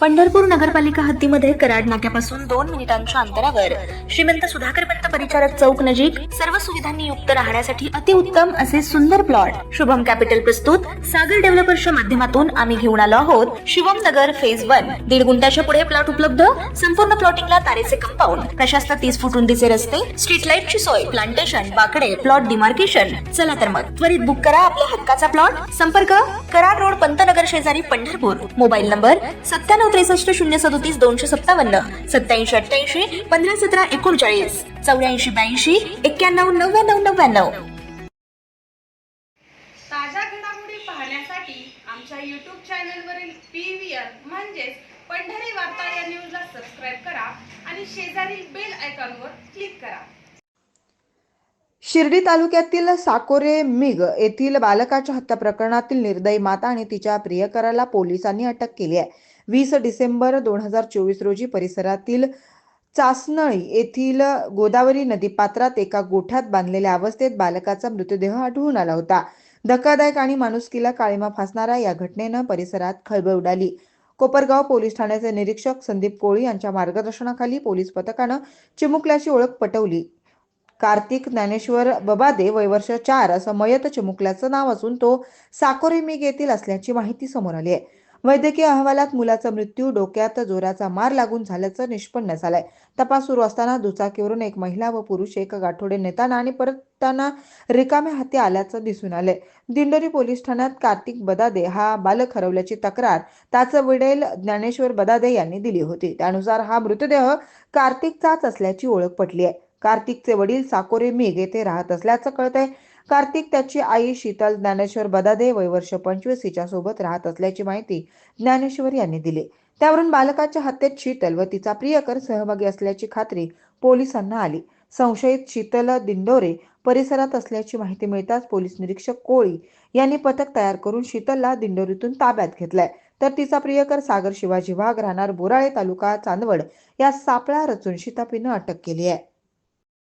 पंढरपूर नगरपालिका हद्दीमध्ये कराड नाक्यापासून दोन मिनिटांच्या अंतरावर. श्रीमंत सुधाकर परिचारक चौक नजीक सर्व सुविधांनी युक्त राहण्यासाठी अतिउत्तम असे सुंदर प्लॉट. शुभम कॅपिटल प्रस्तुत. सागर डेव्हलपर्सच्या माध्यमातून आम्ही घेऊन आलो आहोत. शिवम नगर फेज वन दीड गुंठ्याच्या पुढे प्लॉट उपलब्ध. संपूर्ण प्लॉटिंगला तारेचे कंपाऊंड प्रशस्त तीस फूट रुंदीचे रस्ते स्ट्रीट लाईटची सोय प्लांटेशन बाकडे प्लॉट डिमार्केशन चला तर मग त्वरित बुक करा आपल्या हक्काचा प्लॉट संपर्क कराड रोड पंतनगर शेजारी पंढरपूर. मोबाईल नंबर सत्त्याण्णव त्रेसष्ट शून्य सदोतीस दोनशे सत्तावन्न. सत्याऐंशी अठ्ठ्याऐंशी पंधरा सतरा एकोणचाळीस. चौऱ्याऐंशी ब्याऐंशी एक्क्याण्णव नव्याण्णव नव्याण्णव. ताज्या घडामोडी पाहण्यासाठी आमच्या यूट्यूब चॅनलवरील पी व्ही आर म्हणजेच पंढरी वार्ता या न्यूजला सबस्क्राईब करा आणि शेजारील बेल आयकॉनवर क्लिक करा. शिर्डी तालुक्यातील साकोरे मिग येथील बालकाच्या हत्या प्रकरणातील निर्दयी माता आणि तिच्या प्रियकराला पोलिसांनी अटक केली आहे. वीस डिसेंबर दोन हजार चोवीस रोजी परिसरातील चासनळी येथील गोदावरी नदीपात्रात एका गोठ्यात बांधलेल्या अवस्थेत बालकाचा मृतदेह आढळून आला होता. धक्कादायक आणि माणुसकीला काळीमा फासणाऱ्या या घटनेनं परिसरात खळबळ उडाली. कोपरगाव पोलीस ठाण्याचे निरीक्षक संदीप कोळी यांच्या मार्गदर्शनाखाली पोलीस पथकानं चिमुकल्याची ओळख पटवली. कार्तिक ज्ञानेश्वर बबादे वय वर्ष चार असं मयत चिमुकल्याचं नाव असून तो साकोरे मिग येथील असल्याची माहिती समोर आली आहे. वैद्यकीय अहवालात मुलाचा मृत्यू डोक्यात जोराचा मार लागून झाल्याचं निष्पन्न झालंय. तपास सुरू असताना दुचाकीवरून एक महिला व पुरुष एक गाठोडे नेताना आणि परतताना रिकाम्या हाती आल्याचं दिसून आलंय. दिंडोरी पोलीस ठाण्यात कार्तिक बदादे हा बालक हरवल्याची तक्रार त्याचं वडील ज्ञानेश्वर बदादे यांनी दिली होती. त्यानुसार हा मृतदेह कार्तिकचाच असल्याची ओळख पटली आहे कार्तिकचे वडील साकोरे मेघ येथे राहत असल्याचं कळतंय. कार्तिक त्याची आई शीतल ज्ञानेश्वर बदादे वय वर्ष पंचवीस हिच्या सोबत राहत असल्याची माहिती ज्ञानेश्वर यांनी दिली. त्यावरून बालकाच्या हत्येत शीतल व तिचा प्रियकर सहभागी असल्याची खात्री पोलिसांना आली. संशयित शीतल दिंडोरे परिसरात असल्याची माहिती मिळताच पोलीस निरीक्षक कोळी यांनी पथक तयार करून शीतलला दिंडोरीतून ताब्यात घेतलाय. तर तिचा प्रियकर सागर शिवाजी वाघ राहणार बोराळे तालुका चांदवड या सापळा रचून शितापीनं अटक केली आहे.